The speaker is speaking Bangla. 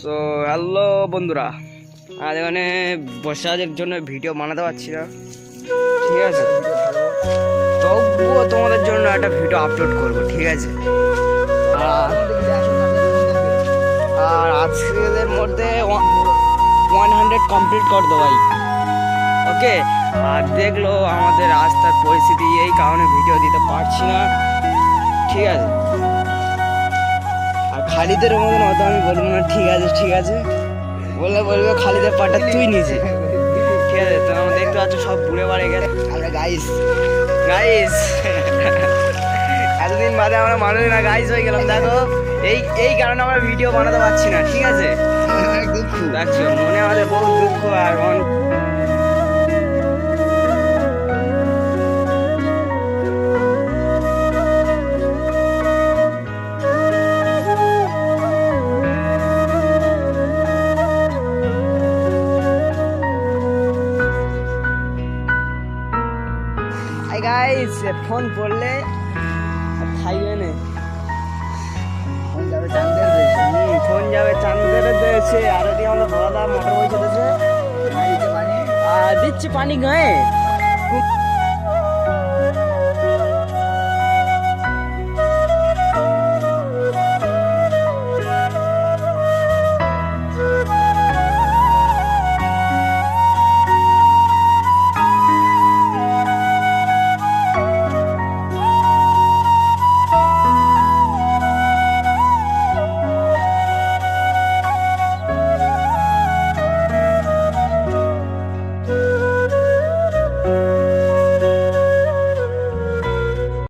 সো হ্যালো বন্ধুরা। আজ এখানে বর্ষাদের জন্য ভিডিও বানাতে পারছি না। ঠিক আছে? তবুও তোমাদের জন্য একটা ভিডিও আপলোড করব, ঠিক আছে? আর আর আজকের মধ্যে ওয়ান হান্ড্রেড কমপ্লিট কর দো ভাই। ওকে আর দেখল আমাদের রাস্তার পরিস্থিতি, এই কারণে ভিডিও দিতে পারছি না। ঠিক আছে? আর খালিদের মতন অত আমি বলব না ঠিক আছে ঠিক আছে। বললে বলবে খালিদের পাটা তুই নিজে। ঠিক আছে তো আমরা দেখতে পাচ্ছ সব ঘুরে বাড়ে গেছে। আমরা গাইস গাইস এতদিন বাদে আমরা মানুষ না গাইস হয়ে গেলাম। দেখো এই এই কারণে আমরা ভিডিও বানাতে পারছি না ঠিক আছে? দেখছ মনে আমাদের বহু দুঃখ আর অন- গাইস ফোন করলে খাইবে ফোন যাবে চান্দের দেশে ফোন যাবে চান্দের দেশে আর এদিকে আমরা বড়দা মোটর বই চলেছে আর দিচ্ছি পানি গায়ে।